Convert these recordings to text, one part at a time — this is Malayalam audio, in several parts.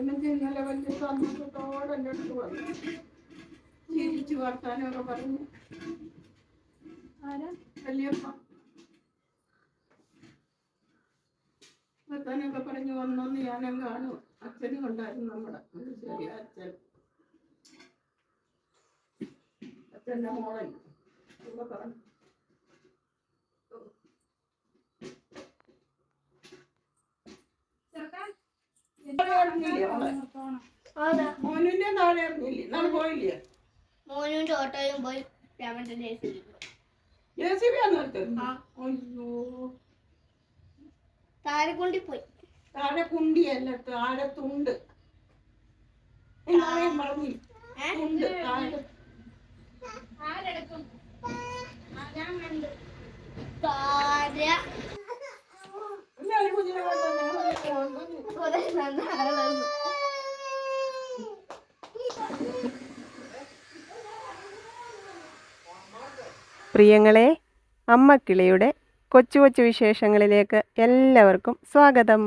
എന്നിട്ട് ഇന്നലെ വലിയ സന്തോഷത്തോടെ എന്റെ അടുത്ത് വന്നു ചിരിച്ചു വർത്താനമൊക്കെ പറഞ്ഞു. ആരാ? വലിയപ്പ. വർത്താനമൊക്കെ പറഞ്ഞു വന്നോന്ന് ഞാനും കാണും. അച്ഛനും ഉണ്ടായിരുന്നു നമ്മുടെ ചെറിയ അച്ഛൻ. അച്ഛന്റെ മോളൻ പറഞ്ഞു. മോനുന്റെ നാളെ ഇറങ്ങില്ലേ നാളെ പോയില്ലേ? മോനും ചോട്ടയും പോയി രാമന്റെ ജെ സി ബി ആണ് ആ. അയ്യോ. താരക്കുണ്ടി പോയി. താഴെ കുണ്ടിയല്ല താഴെ തുണ്ട് എന്നാളെയും പറഞ്ഞു? ഏ? തുണ്ട് താഴെ ആരെടുക്കും? ഞാൻ കണ്ടു. താര എല്ലാവരും കുഞ്ഞിനെ കണ്ടോ? ഞങ്ങളൊക്കെ കൊണ്ടുവന്നു. കുറെ നന്നായിരുന്നു പ്രിയങ്ങളെ അമ്മക്കിളിയുടെ കൊച്ചു കൊച്ചു വിശേഷങ്ങളിലേക്ക് എല്ലാവർക്കും സ്വാഗതം.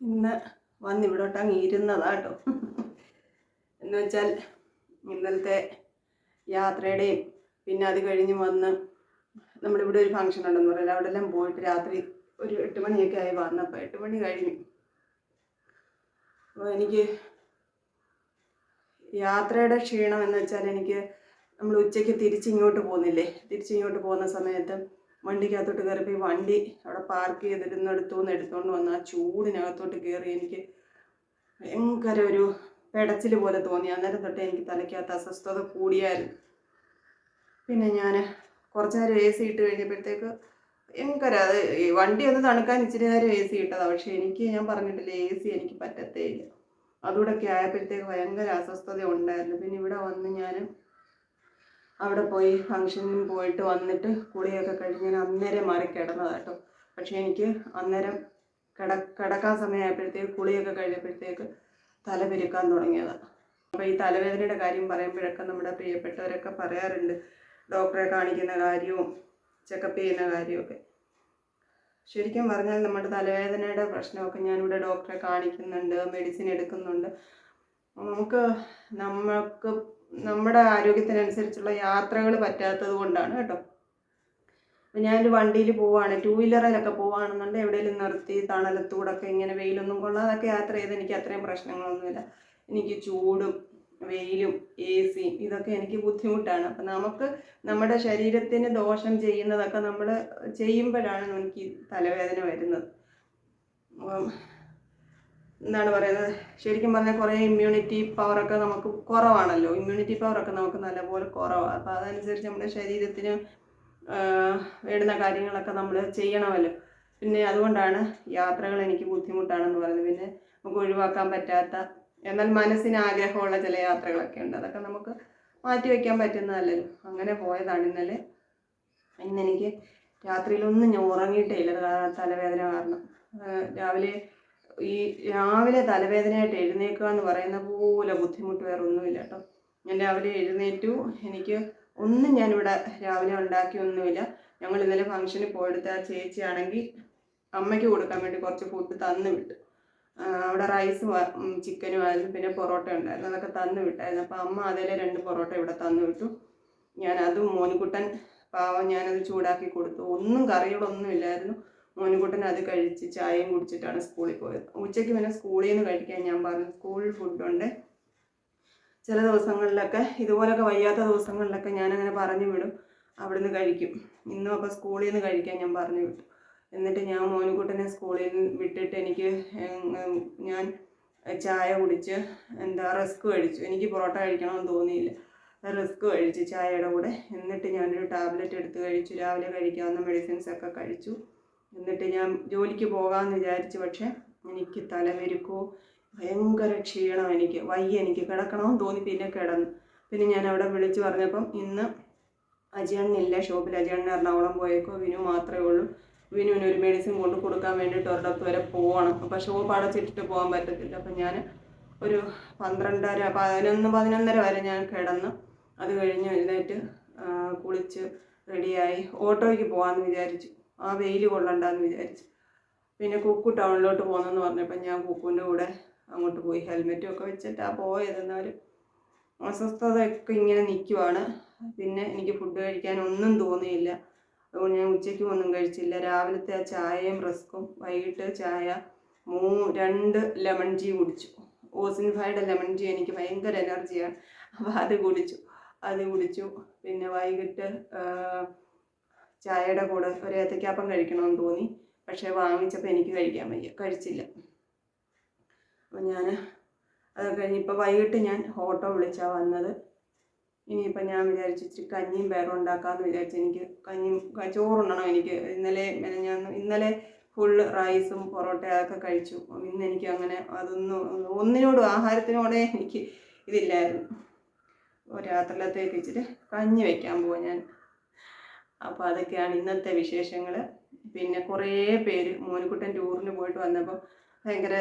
ഇന്ന് വന്നിവിടോട്ടങ്ങ് ഇരുന്നതാട്ടോ എന്ന് വെച്ചാൽ ഇന്നലത്തെ യാത്രയുടെയും പിന്നെ അത് കഴിഞ്ഞ് വന്ന് നമ്മളിവിടെ ഒരു ഫംഗ്ഷൻ ഉണ്ടെന്ന് പറയില്ല അവിടെ എല്ലാം പോയിട്ട് രാത്രി ഒരു എട്ട് മണിയൊക്കെ ആയി വന്നപ്പോൾ എട്ട് മണി കഴിഞ്ഞു. അപ്പോൾ എനിക്ക് യാത്രയുടെ ക്ഷീണം എന്ന് വെച്ചാൽ എനിക്ക് നമ്മൾ ഉച്ചയ്ക്ക് തിരിച്ചിങ്ങോട്ട് പോകുന്നില്ലേ തിരിച്ചിങ്ങോട്ട് പോകുന്ന സമയത്ത് വണ്ടിക്കകത്തോട്ട് കയറിയപ്പോൾ ഈ വണ്ടി അവിടെ പാർക്ക് ചെയ്തിരുന്നിടത്തു നിന്ന് എടുത്തുകൊണ്ട് വന്ന് ആ ചൂടിനകത്തോട്ട് കയറി എനിക്ക് ഭയങ്കര ഒരു പെടച്ചിൽ പോലെ തോന്നി. അന്നേരം തൊട്ട് എനിക്ക് തലയ്ക്കകത്ത് അസ്വസ്ഥത കൂടിയായിരുന്നു. പിന്നെ ഞാൻ കുറച്ച് നേരം എ സി ഇട്ട് കഴിഞ്ഞപ്പോഴത്തേക്ക് ഭയങ്കര അത് വണ്ടി ഒന്ന് തണുക്കാൻ ഇച്ചിരി നേരം എ സി ഇട്ടതാണ് പക്ഷേ എനിക്ക് ഞാൻ പറഞ്ഞിട്ടില്ല എ സി എനിക്ക് പറ്റത്തേ ഇല്ല അതുകൂടെയൊക്കെ ആയപ്പോഴത്തേക്ക് ഭയങ്കര അസ്വസ്ഥത ഉണ്ടായിരുന്നു. പിന്നെ ഇവിടെ വന്ന് ഞാൻ അവിടെ പോയി ഫംഗ്ഷനിൽ പോയിട്ട് വന്നിട്ട് കുളിയൊക്കെ കഴിഞ്ഞ് ഞാൻ അന്നേരം മാറി കിടന്നതാട്ടോ പക്ഷേ എനിക്ക് അന്നേരം കിട കിടക്കാൻ സമയമായപ്പോഴത്തേക്ക് കുളിയൊക്കെ കഴിഞ്ഞപ്പോഴത്തേക്ക് തല തുടങ്ങിയത്. അപ്പോൾ ഈ തലവേദനയുടെ കാര്യം പറയുമ്പോഴൊക്കെ നമ്മുടെ പ്രിയപ്പെട്ടവരൊക്കെ പറയാറുണ്ട്. ഡോക്ടറെ കാണിക്കുന്ന കാര്യവും ചെക്കപ്പ് ചെയ്യുന്ന കാര്യമൊക്കെ ശരിക്കും പറഞ്ഞാൽ നമ്മുടെ തലവേദനയുടെ പ്രശ്നമൊക്കെ ഞാനിവിടെ ഡോക്ടറെ കാണിക്കുന്നുണ്ട് മെഡിസിൻ എടുക്കുന്നുണ്ട്. നമുക്ക് നമുക്ക് നമ്മുടെ ആരോഗ്യത്തിനനുസരിച്ചുള്ള യാത്രകൾ പറ്റാത്തത് കൊണ്ടാണ് കേട്ടോ. ഞാനൊരു വണ്ടിയിൽ പോവാണ് ടൂ വീലറിലൊക്കെ പോവുകയാണെന്നുണ്ടെങ്കിൽ എവിടെയെങ്കിലും നിർത്തി തണലത്തൂടൊക്കെ ഇങ്ങനെ വെയിലൊന്നും കൊള്ളാതൊക്കെ യാത്ര ചെയ്ത് എനിക്ക് അത്രയും പ്രശ്നങ്ങളൊന്നുമില്ല. എനിക്ക് ചൂടും വെയിലും എ സിയും ഇതൊക്കെ എനിക്ക് ബുദ്ധിമുട്ടാണ്. അപ്പം നമുക്ക് നമ്മുടെ ശരീരത്തിന് ദോഷം ചെയ്യുന്നതൊക്കെ നമ്മൾ ചെയ്യുമ്പോഴാണ് എനിക്ക് തലവേദന വരുന്നത്. അപ്പം എന്താണ് പറയുന്നത്? ശരിക്കും പറഞ്ഞാൽ കുറേ ഇമ്മ്യൂണിറ്റി പവറൊക്കെ നമുക്ക് കുറവാണല്ലോ. ഇമ്മ്യൂണിറ്റി പവറൊക്കെ നമുക്ക് നല്ലപോലെ കുറവാണ് അപ്പോൾ അതനുസരിച്ച് നമ്മുടെ ശരീരത്തിന് വേണ്ടുന്ന കാര്യങ്ങളൊക്കെ നമ്മൾ ചെയ്യണമല്ലോ. പിന്നെ അതുകൊണ്ടാണ് യാത്രകൾ എനിക്ക് ബുദ്ധിമുട്ടാണെന്ന് പറയുന്നത്. പിന്നെ നമുക്ക് ഒഴിവാക്കാൻ പറ്റാത്ത എന്നാൽ മനസ്സിന് ആഗ്രഹമുള്ള ചില യാത്രകളൊക്കെ ഉണ്ട്. അതൊക്കെ നമുക്ക് മാറ്റി വയ്ക്കാൻ പറ്റുന്നതല്ലല്ലോ അങ്ങനെ പോയതാണ് ഇന്നലെ. ഇന്നെനിക്ക് രാത്രിയിലൊന്നും ഞാൻ ഉറങ്ങിയിട്ടേ തലവേദന കാരണം. രാവിലെ ഈ രാവിലെ തലവേദനയായിട്ട് എഴുന്നേക്കുക എന്ന് പറയുന്ന പോലെ ബുദ്ധിമുട്ട് വേറെ ഒന്നുമില്ല കേട്ടോ. ഞാൻ രാവിലെ എഴുന്നേറ്റു. എനിക്ക് ഒന്നും ഞാനിവിടെ രാവിലെ ഉണ്ടാക്കിയൊന്നുമില്ല ഞങ്ങൾ ഇന്നലെ ഫംഗ്ഷന് പോയെടുത്ത ആ ചേച്ചിയാണെങ്കിൽ അമ്മയ്ക്ക് കൊടുക്കാൻ വേണ്ടി കുറച്ച് ഫുഡ് തന്നു വിട്ടു. അവിടെ റൈസും ചിക്കനും ആയിരുന്നു. പിന്നെ പൊറോട്ട ഉണ്ടായിരുന്നു. അതൊക്കെ തന്നു വിട്ടായിരുന്നു. അപ്പോൾ അമ്മ അതിലെ രണ്ട് പൊറോട്ട ഇവിടെ തന്നു വിട്ടു. ഞാൻ അതും മോനുകുട്ടൻ പാവം ഞാനത് ചൂടാക്കി കൊടുത്തു. ഒന്നും കറികളൊന്നും ഇല്ലായിരുന്നു. മോനുകുട്ടൻ അത് കഴിച്ച് ചായയും കുടിച്ചിട്ടാണ് സ്കൂളിൽ പോയത്. ഉച്ചയ്ക്ക് പിന്നെ സ്കൂളിൽ നിന്ന് കഴിക്കാൻ ഞാൻ പറഞ്ഞു. സ്കൂളിൽ ഫുഡുണ്ട് ചില ദിവസങ്ങളിലൊക്കെ ഇതുപോലൊക്കെ വയ്യാത്ത ദിവസങ്ങളിലൊക്കെ ഞാനങ്ങനെ പറഞ്ഞു വിടും. അവിടുന്ന് കഴിക്കും. ഇന്നും അപ്പോൾ സ്കൂളിൽ നിന്ന് കഴിക്കാൻ ഞാൻ പറഞ്ഞു വിട്ടു. എന്നിട്ട് ഞാൻ മോനുകുട്ടനെ സ്കൂളിൽ വിട്ടിട്ട് എനിക്ക് ഞാൻ ചായ കുടിച്ച് എന്താ റിസ്ക് കഴിച്ചു. എനിക്ക് പൊറോട്ട കഴിക്കണമെന്ന് തോന്നിയില്ല. റിസ്ക് കഴിച്ചു ചായയുടെ കൂടെ. എന്നിട്ട് ഞാനൊരു ടാബ്ലറ്റ് എടുത്ത് കഴിച്ചു. രാവിലെ കഴിക്കാവുന്ന മെഡിസിൻസ് ഒക്കെ കഴിച്ചു. എന്നിട്ട് ഞാൻ ജോലിക്ക് പോകാമെന്ന് വിചാരിച്ചു. പക്ഷേ എനിക്ക് തലവെരുക്കോ ഭയങ്കര ക്ഷീണം എനിക്ക് വയ്യ എനിക്ക്. കിടക്കണമെന്ന് തോന്നി പിന്നെ കിടന്നു. പിന്നെ ഞാൻ അവിടെ വിളിച്ചു പറഞ്ഞപ്പം ഇന്ന് അജയണ്ണില്ല ഷോപ്പിൽ. അജയണ്ണൻ എറണാകുളം പോയേക്കോ വിനു മാത്രമേ ഉള്ളൂ. വിനുവിന് ഒരു മെഡിസിൻ കൊണ്ട് കൊടുക്കാൻ വേണ്ടിയിട്ട് ഒരിടത്ത് വരെ പോകണം അപ്പോൾ ഷോപ്പ് അടച്ചിട്ടിട്ട് പോകാൻ പറ്റത്തില്ല. അപ്പം ഞാൻ ഒരു പന്ത്രണ്ടര പതിനൊന്ന് പതിനൊന്നര വരെ ഞാൻ കിടന്ന് അത് കഴിഞ്ഞ് എഴുന്നേറ്റ് കുളിച്ച് റെഡിയായി ഓട്ടോയ്ക്ക് പോകാമെന്ന് വിചാരിച്ചു. ആ വെയിൽ കൊള്ളണ്ടെന്ന് വിചാരിച്ചു. പിന്നെ കുക്കു ടൗണിലോട്ട് പോകുന്നെന്ന് പറഞ്ഞപ്പോൾ ഞാൻ കുക്കുവിന്റെ കൂടെ അങ്ങോട്ട് പോയി. ഹെൽമെറ്റും ഒക്കെ വെച്ചിട്ടാണ് പോയത്. എന്നാലും അസ്വസ്ഥതയൊക്കെ ഇങ്ങനെ നിൽക്കുവാണ് പിന്നെ എനിക്ക് ഫുഡ് കഴിക്കാൻ ഒന്നും തോന്നിയില്ല. അതുകൊണ്ട് ഞാൻ ഉച്ചയ്ക്ക് ഒന്നും കഴിച്ചില്ല. രാവിലത്തെ ആ ചായയും റസ്ക്കും വൈകിട്ട് ചായ മൂ രണ്ട് ലെമൺ ടീ കുടിച്ചു. ഓസിൻഫൈഡ് ലെമൺ ടീ എനിക്ക് ഭയങ്കര എനർജിയാണ് അപ്പോൾ അത് കുടിച്ചു. അത് കുടിച്ചു. പിന്നെ വൈകിട്ട് ചായയുടെ കൂടെ ഒരു ഏത്തക്കാപ്പം കഴിക്കണമെന്ന് തോന്നി. പക്ഷേ വാങ്ങിച്ചപ്പോൾ എനിക്ക് കഴിക്കാൻ വയ്യ. കഴിച്ചില്ല. അപ്പോൾ ഞാൻ അത് കഴിഞ്ഞ് വൈകിട്ട് ഞാൻ ഓട്ടോ വിളിച്ചാണ് വന്നത്. ഇനിയിപ്പോൾ ഞാൻ വിചാരിച്ചു ഇച്ചിരി കഞ്ഞിയും വേറെ ഉണ്ടാക്കാമെന്ന് വിചാരിച്ചു എനിക്ക് കഞ്ഞിയും ചോറുണ്ണണം എനിക്ക്. ഇന്നലെ ഞാൻ ഇന്നലെ ഫുള്ള് റൈസും പൊറോട്ട അതൊക്കെ കഴിച്ചു. ഇന്ന് എനിക്ക് അങ്ങനെ അതൊന്നും ഒന്നിനോടും ആഹാരത്തിനോടെ എനിക്ക് ഇതില്ലായിരുന്നു. രാത്രിയിലത്തേക്ക് ഇച്ചിരി കഞ്ഞി വെക്കാൻ പോവാം ഞാൻ. അപ്പോൾ അതൊക്കെയാണ് ഇന്നത്തെ വിശേഷങ്ങൾ പിന്നെ കുറേ പേര് മോനുകുട്ടൻ ടൂറിന് പോയിട്ട് വന്നപ്പോൾ ഭയങ്കര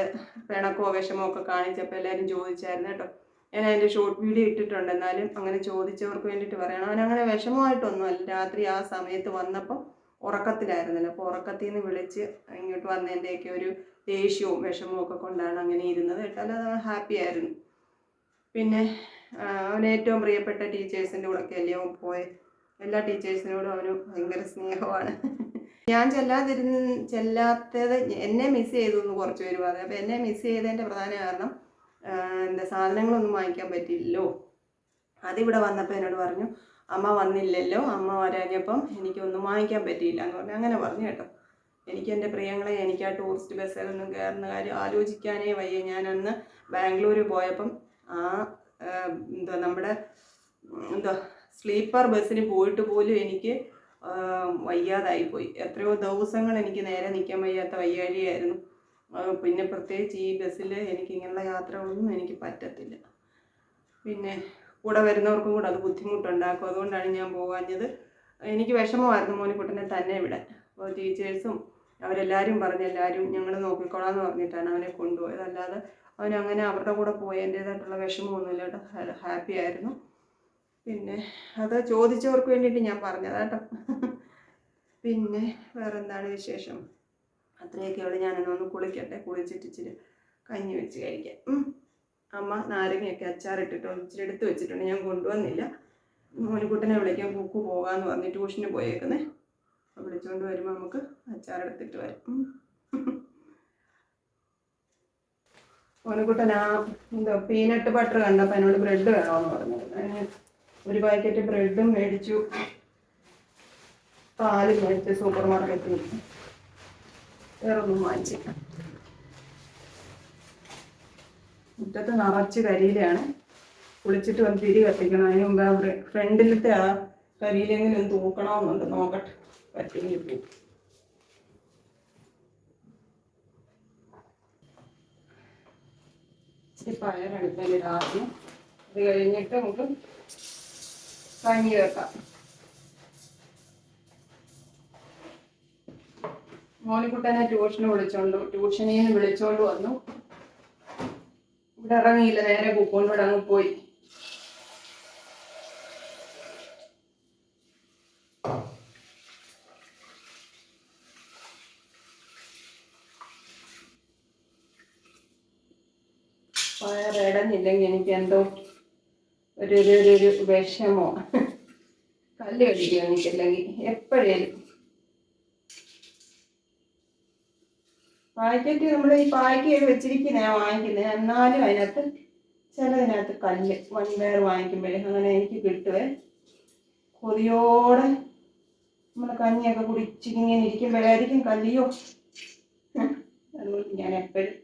പിണക്കോ വിഷമോ ഒക്കെ കാണിച്ചപ്പോൾ എല്ലാവരും ചോദിച്ചായിരുന്നു കേട്ടോ. ഞാൻ അതിന്റെ ഷോർട്ട് വീഡിയോ ഇട്ടിട്ടുണ്ട്. എന്നാലും അങ്ങനെ ചോദിച്ചവർക്ക് വേണ്ടിയിട്ട് പറയണം. അവൻ അങ്ങനെ വിഷമമായിട്ടൊന്നുമല്ല. രാത്രി ആ സമയത്ത് വന്നപ്പോൾ ഉറക്കത്തിലായിരുന്നല്ലോ. അപ്പോൾ ഉറക്കത്തിൽ നിന്ന് വിളിച്ച് ഇങ്ങോട്ട് വന്നതിന്റെയൊക്കെ ഒരു ദേഷ്യവും വിഷമവും ഒക്കെ കൊണ്ടാണ് അങ്ങനെ ഇരുന്നത് കേട്ടോ. അല്ലാതെ ഹാപ്പി ആയിരുന്നു. പിന്നെ അവൻ ഏറ്റവും പ്രിയപ്പെട്ട ടീച്ചേഴ്സിന്റെ കൂടെയൊക്കെ അല്ലേ പോയത് എല്ലാ ടീച്ചേഴ്സിനോടും അവന് ഭയങ്കര സ്നേഹമാണ്. ഞാൻ ചെല്ലാതിരുന്ന് ചെല്ലാത്തത് എന്നെ മിസ് ചെയ്തു എന്ന് കുറച്ച് പേര് പറഞ്ഞു. അപ്പോൾ എന്നെ മിസ് ചെയ്തതിന്റെ പ്രധാന കാരണം എന്താ സാധനങ്ങളൊന്നും വാങ്ങിക്കാൻ പറ്റില്ലല്ലോ അതിവിടെ വന്നപ്പോൾ എന്നോട് പറഞ്ഞു അമ്മ വന്നില്ലല്ലോ. അമ്മ വരാഞ്ഞപ്പം എനിക്കൊന്നും വാങ്ങിക്കാൻ പറ്റിയില്ല. എന്ന് പറഞ്ഞു അങ്ങനെ പറഞ്ഞു കേട്ടോ. എനിക്ക് എന്റെ പ്രിയങ്ങളെ എനിക്ക് ആ ടൂറിസ്റ്റ് ബസ്സിലൊന്നും കയറുന്ന കാര്യം ആലോചിക്കാനേ വയ്യ. ഞാൻ അന്ന് ബാംഗ്ലൂർ പോയപ്പം ആ എന്തോ നമ്മുടെ എന്തോ സ്ലീപ്പർ ബസ്സിന് പോയിട്ട് പോലും എനിക്ക് വയ്യാതായിപ്പോയി. എത്രയോ ദിവസങ്ങൾ എനിക്ക് നേരെ നിൽക്കാൻ വയ്യാത്ത വയ്യാഴിയായിരുന്നു പിന്നെ പ്രത്യേകിച്ച് ഈ ബസ്സിൽ എനിക്ക് ഇങ്ങനെയുള്ള യാത്രകളൊന്നും എനിക്ക് പറ്റത്തില്ല. പിന്നെ കൂടെ വരുന്നവർക്കും കൂടെ അത് ബുദ്ധിമുട്ടുണ്ടാക്കും. അതുകൊണ്ടാണ് ഞാൻ പോകാഞ്ഞത്. എനിക്ക് വിഷമമായിരുന്നു മോനിക്കുട്ടനെ തന്നെ ഇവിടെ അപ്പോൾ ടീച്ചേഴ്സും അവരെല്ലാവരും പറഞ്ഞ് എല്ലാവരും ഞങ്ങൾ നോക്കിക്കോളാമെന്ന് പറഞ്ഞിട്ടാണ് അവനെ കൊണ്ടുപോയത്. അല്ലാതെ അവനങ്ങനെ അവരുടെ കൂടെ പോയതിന്റേതായിട്ടുള്ള വിഷമമൊന്നുമില്ല. കേട്ടോ ഹാപ്പി ആയിരുന്നു. പിന്നെ അത് ചോദിച്ചവർക്ക് വേണ്ടിയിട്ട് ഞാൻ പറഞ്ഞത് കേട്ടോ. പിന്നെ വേറെന്താണ് വിശേഷം? അത്രയൊക്കെ ഉള്ളു. ഞാനൊന്ന് കുളിക്കട്ടെ. കുളിച്ചിട്ട് ഇച്ചിരി കഞ്ഞി വെച്ച് കഴിക്കാം. അമ്മ നാരങ്ങയൊക്കെ അച്ചാറിട്ടിട്ടുണ്ട് ഇച്ചിരി എടുത്ത് വെച്ചിട്ടുണ്ട്. ഞാൻ കൊണ്ടുവന്നില്ല. മോനിക്കുട്ടനെ വിളിക്കാൻ പൂക്ക് പോകാമെന്ന് പറഞ്ഞ് ട്യൂഷന് പോയേക്കുന്നേ. വിളിച്ചുകൊണ്ട് വരുമ്പോൾ നമുക്ക് അച്ചാറെടുത്തിട്ട് വരാം. മോനിക്കുട്ടൻ ആ എന്തോ പീനട്ട് ബട്ടർ കണ്ടപ്പോൾ എന്നോട് ബ്രെഡ് വേണമെന്ന് പറഞ്ഞു ഒരു പാക്കറ്റ് ബ്രെഡും മേടിച്ചു. പാലും മേടിച്ചു സൂപ്പർ മാർക്കറ്റിൽ നിന്ന് വേറെ ഒന്നും വാങ്ങിച്ചില്ല. മുറ്റത്ത് നിറച്ച് കരിയിലാണ് കുളിച്ചിട്ട് വന്ന് തിരി കത്തിക്കണം. അതിന് മുമ്പ് ആ ഫ്ര- ഫ്രണ്ടിലത്തെ ആ കരിയിലെങ്കിലും തൂക്കണമെന്നുണ്ട്. നോക്കട്ടെ. പറ്റിയെങ്കിൽ പോകും ഇച്ചിരി ആദ്യം അത് കഴിഞ്ഞിട്ട് നമുക്ക് കഞ്ഞി വെക്കാം മോനിക്കുട്ടനെ ട്യൂഷന് വിളിച്ചോണ്ട് ട്യൂഷനിൽ നിന്ന് വിളിച്ചോണ്ട് വന്നു. ഇവിടെ ഇറങ്ങിയില്ല നേരെ കുക്കോണ്ട് ഇവിടെ അങ്ങ് പോയി. പയറിടഞ്ഞില്ലെങ്കിൽ എനിക്ക് എന്തോ ഒരു ഒരു ഒരു ഒരു വിഷമോ? കല്ല് കടിക്കും എനിക്കില്ലെങ്കിൽ? എപ്പോഴേലും. പാക്കറ്റ് നമ്മൾ ഈ പാക്ക് ചെയ്ത് വെച്ചിരിക്കുന്ന വാങ്ങിക്കുന്നത് എന്നാലും അതിനകത്ത് ചിലതിനകത്ത് കല്ല് വൺ വെയർ വാങ്ങിക്കുമ്പോഴേ അങ്ങനെ എനിക്ക് കിട്ടുവേ. കൊതിയോടെ നമ്മൾ കഞ്ഞിയൊക്കെ കുടിച്ചിങ്ങനെ ഇരിക്കുമ്പോഴായിരിക്കും കല്ലിയോ? അതുകൊണ്ട് ഞാൻ എപ്പോഴും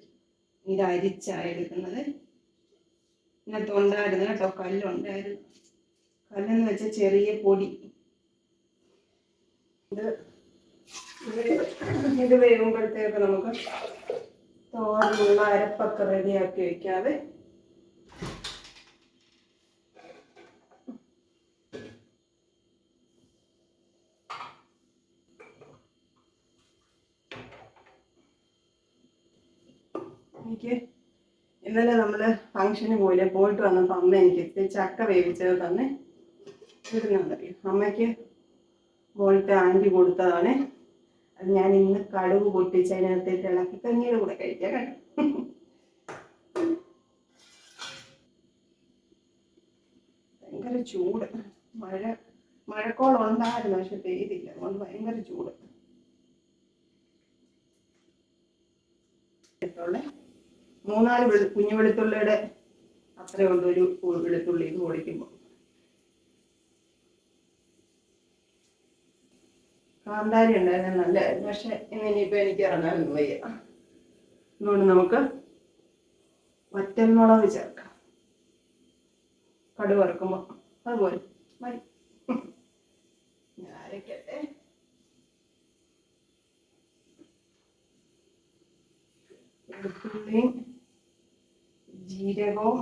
ഇത് അരിച്ചാണ് എടുക്കുന്നത്. ഇതിനകത്ത് ഉണ്ടായിരുന്നു കേട്ടോ കല്ലുണ്ടായിരുന്നു. കല്ലെന്ന് വെച്ചാൽ ചെറിയ പൊടി. ഇത് ഇത് വേകുമ്പോഴത്തേക്ക് നമുക്ക് തോരനുള്ള അരപ്പൊക്കെ റെഡിയാക്കി എനിക്ക് ഇന്നലെ നമ്മൾ ഫംഗ്ഷന് പോയില്ലേ പോയിട്ട് വന്നപ്പോൾ അമ്മ എനിക്ക് ഇത്തിരി ചക്ക വേവിച്ചത് തന്നെ ഇരുന്നറിയും അമ്മയ്ക്ക് പോലത്തെ ആന്റി കൊടുത്തതാണ്. അത് ഞാൻ ഇന്ന് കടുക് പൊട്ടിച്ച് അതിനകത്തേക്ക് ഇളക്കി കഞ്ഞിയുടെ കൂടെ കഴിക്കാം കേട്ടോ. ഭയങ്കര ചൂട്. മഴ മഴക്കോളം ഉണ്ടായിരുന്നു പക്ഷെ പെയ്തില്ല. അതുകൊണ്ട് ഭയങ്കര ചൂട്. വെളുത്തുള്ളി. മൂന്നാൽ വെളു കുഞ്ഞു വെളുത്തുള്ളിയുടെ അത്രയും ഉണ്ട് ഒരു വെളുത്തുള്ളി ഇത് പൊടിക്കുമ്പോൾ കാന്താരി ഉണ്ടായിരുന്നു നല്ലതായിരുന്നു പക്ഷെ ഇന്ന് ഇനിയിപ്പോൾ എനിക്ക് ഇറങ്ങാനൊന്നും വയ്യ. അതുകൊണ്ട് നമുക്ക് വറ്റൽമുളക് ചേർക്കാം. കടുക് വറുക്കുമ്പോൾ അതുപോലെ മതി. അരയ്ക്കട്ടെ വെളുത്തുള്ളിയും ജീരകവും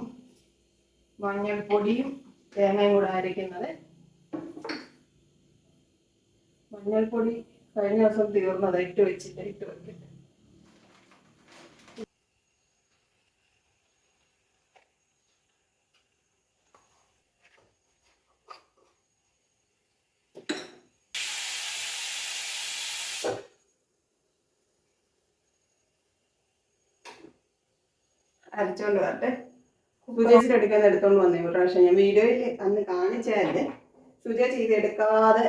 മഞ്ഞൾപ്പൊടിയും തേങ്ങയും കൂടെ അരയ്ക്കുന്നത് മഞ്ഞൾപ്പൊടി കഴിഞ്ഞ ദിവസം തീർന്നത് ഇട്ട് വെച്ചിട്ട് ഇട്ട് വെക്കട്ടെ. അരച്ചോണ്ട് വരട്ടെ. സുജേച്ചിട്ട് എടുക്കാൻ എടുത്തോണ്ട് വന്നേ ഒരു പ്രാവശ്യം. ഞാൻ വീഡിയോയിൽ അന്ന് കാണിച്ചായിരുന്നു സുജേച്ചി ഇത് എടുക്കാതെ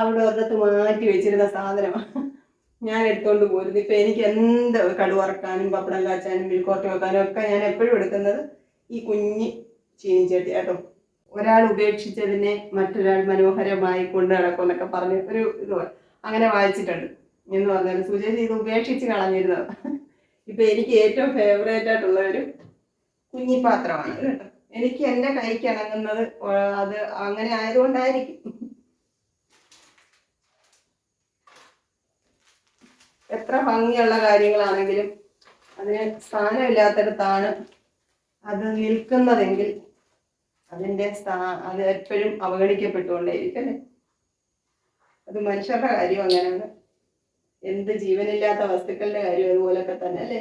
അവിടെ ഒരിടത്ത് മാറ്റി വെച്ചിരുന്ന സാധനമാണ് ഞാൻ എടുത്തോണ്ട് പോരുന്നു. ഇപ്പൊ എനിക്ക് എന്ത് കടു വറക്കാനും പപ്പടം കാച്ചാനും മിൽക്കോട്ട് വെക്കാനും ഒക്കെ ഞാൻ എപ്പോഴും എടുക്കുന്നത് ഈ കുഞ്ഞി ചീനിച്ചട്ടി കേട്ടോ. ഒരാൾ ഉപേക്ഷിച്ചതിനെ മറ്റൊരാൾ മനോഹരമായി കൊണ്ട് നടക്കും എന്നൊക്കെ പറഞ്ഞ് ഒരു ഇത് അങ്ങനെ വായിച്ചിട്ടുണ്ട് എന്ന് പറഞ്ഞാൽ സുജേഷ് ഇത് ഉപേക്ഷിച്ച് കളഞ്ഞിരുന്നത്. ഇപ്പൊ എനിക്ക് ഏറ്റവും ഫേവറേറ്റ് ആയിട്ടുള്ള ഒരു കുഞ്ഞിപ്പാത്രമാണ് കേട്ടോ. എനിക്ക് എന്റെ കൈക്ക് ഇണങ്ങുന്നത് അത് അങ്ങനെ ആയതുകൊണ്ടായിരിക്കും. എത്ര ഭംഗിയുള്ള കാര്യങ്ങളാണെങ്കിലും അതിന് സ്ഥാനമില്ലാത്തടത്താണ് അത് നിൽക്കുന്നതെങ്കിൽ അതിന്റെ സ്ഥാ അത് എപ്പോഴും അവഗണിക്കപ്പെട്ടുകൊണ്ടേയിരിക്കും അല്ലേ? അത് മനുഷ്യരുടെ കാര്യം അങ്ങനെയാണ്. എന്ത് ജീവനില്ലാത്ത വസ്തുക്കളുടെ കാര്യം അതുപോലൊക്കെ തന്നെ അല്ലേ?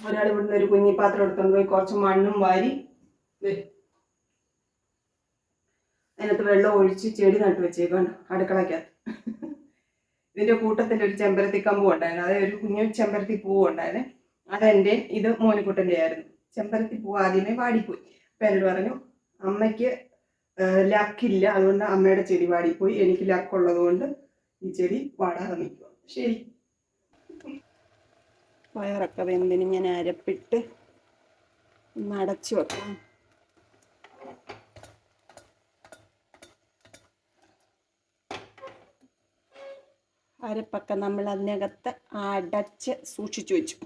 ഒരാൾ ഇവിടുന്ന് ഒരു കുഞ്ഞിപ്പാത്രം എടുത്തുകൊണ്ട് പോയി കുറച്ച് മണ്ണും വാരി അതിനകത്ത് വെള്ളം ഒഴിച്ച് ചെടി നട്ടു വെച്ചേക്കാണ് അടുക്കളക്കകത്ത്. ഇതിന്റെ കൂട്ടത്തിൽ ഒരു ചെമ്പരത്തി കമ്പും ഉണ്ടായിരുന്നു. അതായത് ഒരു കുഞ്ഞു ചെമ്പരത്തി പൂവും ഉണ്ടായിരുന്നു. അതെന്റെ ഇത് മോനിക്കുട്ടന്റെ ആയിരുന്നു. ചെമ്പരത്തി പൂവ് ആദ്യമേ വാടിപ്പോയി. അപ്പം എന്നോട് പറഞ്ഞു അമ്മയ്ക്ക് ലക്കില്ല. അതുകൊണ്ട് അമ്മയുടെ ചെടി വാടിപ്പോയി. എനിക്ക് ലക്കുള്ളത് കൊണ്ട് ഈ ചെടി വാടാതെ നിൽക്കുക. ശരി. വയറൊക്കെ വെന്തിന് ഞാൻ അരപ്പിട്ട് ഒന്ന് അടച്ചു വെക്കാം. അരപ്പൊക്കെ നമ്മൾ അതിനകത്ത് അടച്ച് സൂക്ഷിച്ചു വെച്ചു.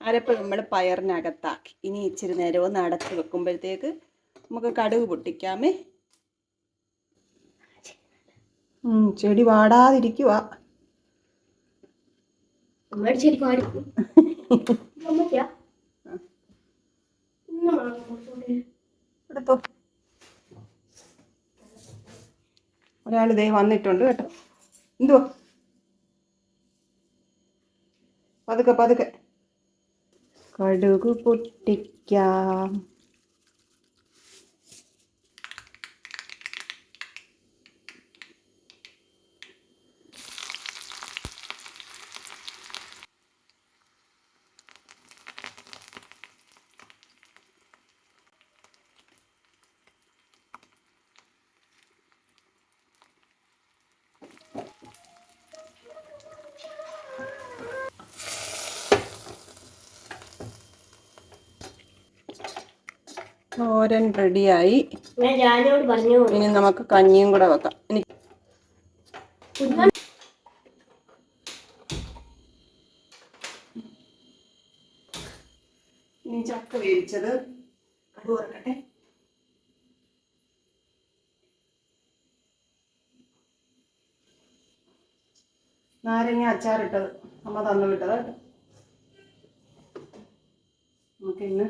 അരപ്പ് നമ്മൾ പയറിനകത്താക്കി. ഇനി ഇച്ചിരി നേരവും അടച്ച് വെക്കുമ്പോഴത്തേക്ക് നമുക്ക് കടുക് പൊട്ടിക്കാമേ. ചെടി വാടാതിരിക്കുക ഒരാൾ ദേ വന്നിട്ടുണ്ട് കേട്ടോ. എന്തോ പതുക്കെ പതുക്കെ കടുക് പൊട്ടിക്കാം തോരൻ റെഡിയായി. ഇനി നമുക്ക് കഞ്ഞിയും കൂടെ വെക്കാം. എനിക്ക് ഇനി ചക്ക വേവിച്ചത് അത് ഓർക്കട്ടെ നാരങ്ങ അച്ചാറിട്ടത് അമ്മ തന്നു വിട്ടത് കേട്ടോ. നമുക്ക് ഇന്ന്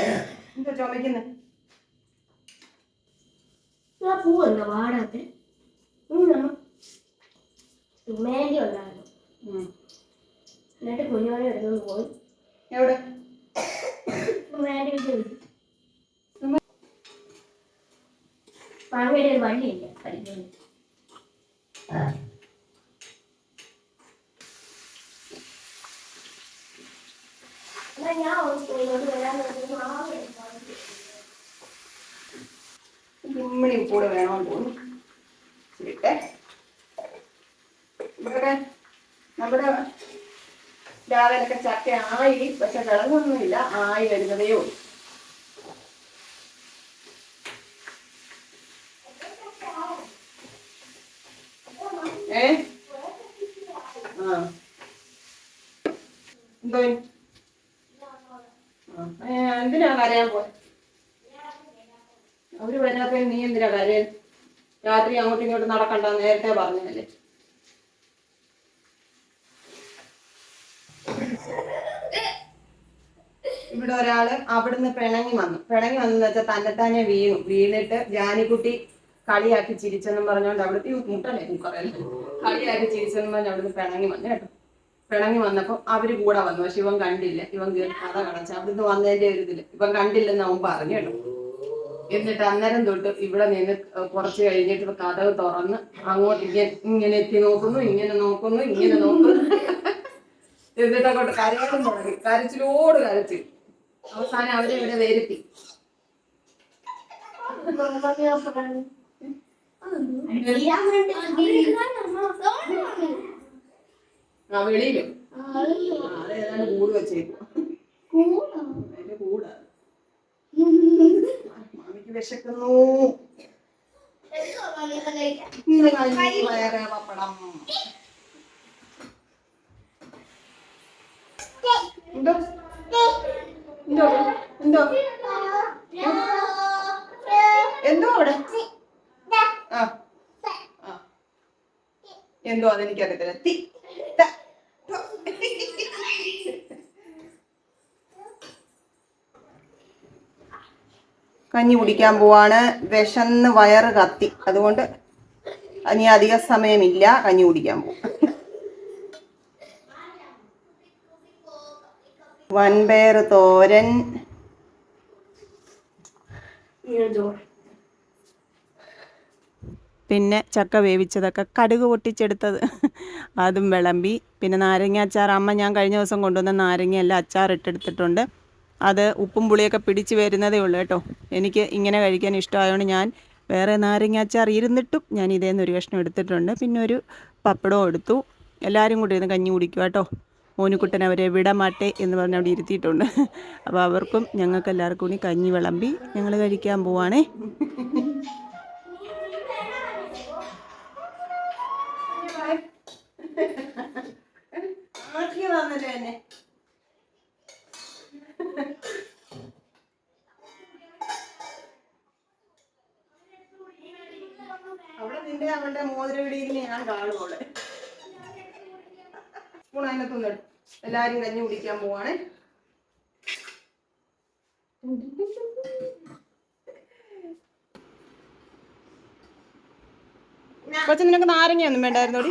എന്താ ചുമക്കുന്നത് ആ പൂവല്ല വാടാത്തെ? ഉമേന്റെ ഉണ്ടായിരുന്നു. എന്നിട്ട് കുഞ്ഞോനെ എടുത്തുകൊണ്ട് പോയി. എവിടെ? തുമ്മേണ്ടി പാങ്ങയുടെ ഒരു വള്ളിയില്ല പഠിക്കുന്നു എന്നാ ഞാൻ വേണമെന്ന് തോന്നുന്നു. ഇട്ടെ ഇവിടെ നമ്മുടെ രാവിലൊക്കെ ചക്ക ആയി പക്ഷെ കിളങ്ങൊന്നുമില്ല ആയി വരുന്നതേ ഉള്ളൂ ഏ ആ എന്തോ ആ ഏ, എന്തിനാ കരയാൻ പോയി അവർ വരാത്ത നീ എന്തിനാ കാര്യം രാത്രി അങ്ങോട്ടും ഇങ്ങോട്ടും നടക്കണ്ട നേരത്തെ പറഞ്ഞതല്ലേ ഇവിടെ ഒരാൾ അവിടുന്ന് പിണങ്ങി വന്നു. പിണങ്ങി വന്നെന്ന് വെച്ചാൽ തന്നെത്താനെ വീണു. വീണിട്ട് ജാനിക്കുട്ടി കളിയാക്കി ചിരിച്ചെന്നും പറഞ്ഞോണ്ട് അവിടുത്തെ മുട്ടല്ലേ? കുക്കറല്ലേ കളിയാക്കി ചിരിച്ചെന്നും പറഞ്ഞ് അവിടുന്ന് പിണങ്ങി വന്നു കേട്ടോ. പിണങ്ങി വന്നപ്പോ അവർ കൂടെ വന്നു. പക്ഷെ ഇവൻ കണ്ടില്ല. ഇവൻ കേറി കഥ കടച്ച അവിടുന്ന് വന്നതിന്റെ ഒരു ഇതിൽ. ഇവൻ കണ്ടില്ലെന്ന് അവൻ പറഞ്ഞു കേട്ടോ. എന്നിട്ട് അന്നേരം തൊട്ട് ഇവിടെ നിന്ന് കുറച്ച് കഴിഞ്ഞിട്ട് കഥകൾ തുറന്ന് അങ്ങോട്ട് ഇങ്ങനെ ഇങ്ങനെ എത്തി നോക്കുന്നു ഇങ്ങനെ നോക്കുന്നു ഇങ്ങനെ നോക്കുന്നു. എന്നിട്ട് അങ്ങോട്ട് കരയാനും തുടങ്ങി. കരച്ചിലോട് കരച്ച്. അവസാനം അവരെ ഇവിടെ വരുത്തി ആ വെളിയിലും. ആ, അത് ഏതാണ്ട് കൂട് വെച്ചേക്കും അതിന്റെ കൂടാ വിശക്കുന്നു. വേറെ പപ്പടം എന്തോ എന്തോ എന്തോ എന്തോ അവിടെ? ആ. ആ. എന്തോ അതെനിക്കറിയത്തില്ല. കഞ്ഞി കുടിക്കാൻ പോവാണ്. വിശന്ന് വയറ് കത്തി. അതുകൊണ്ട് ഇനി അധിക സമയമില്ല കഞ്ഞി കുടിക്കാൻ പോകും വൻപയർ തോരൻ. പിന്നെ ചക്ക വേവിച്ചതൊക്കെ കടുക് പൊട്ടിച്ചെടുത്തത്. അതും വിളമ്പി. പിന്നെ നാരങ്ങ അച്ചാർ. അമ്മ ഞാൻ കഴിഞ്ഞ ദിവസം കൊണ്ടുവന്ന നാരങ്ങയെല്ലാം അച്ചാർ ഇട്ടെടുത്തിട്ടുണ്ട് അത് ഉപ്പും പുളിയൊക്കെ പിടിച്ച് വരുന്നതേ ഉള്ളൂ കേട്ടോ. എനിക്ക് ഇങ്ങനെ കഴിക്കാൻ ഇഷ്ടമായതുകൊണ്ട് ഞാൻ വേറെ നാരങ്ങ അച്ചാർ ഇരുന്നിട്ടും ഞാൻ ഇതേന്ന് ഒരു കഷ്ണം എടുത്തിട്ടുണ്ട്. പിന്നെ ഒരു പപ്പടവും എടുത്തു. എല്ലാവരും കൂടി ഇരുന്ന് കഞ്ഞി കുടിക്കുക കേട്ടോ. മോനുക്കുട്ടൻ അവരെ വിടമാട്ടെ എന്ന് പറഞ്ഞ് അവിടെ ഇരുത്തിയിട്ടുണ്ട്. അപ്പോൾ അവർക്കും ഞങ്ങൾക്ക് എല്ലാവർക്കും കൂടി കഞ്ഞി വിളമ്പി ഞങ്ങൾ കഴിക്കാൻ പോവാണേ. ആക്കിയതാണല്ലേ എന്നെ? അവിടെ നിന്റെ അവളുടെ മോതിരവിടിയിൽ ഞാൻ കാണുമോളെ സ്പൂൺ അതിനകത്തുനിന്ന്. എല്ലാരും കഞ്ഞി കുടിക്കാൻ പോവാണേ കൊച്ചു നിനക്ക് നാരങ്ങയൊന്നും വേണ്ടായിരുന്നോടി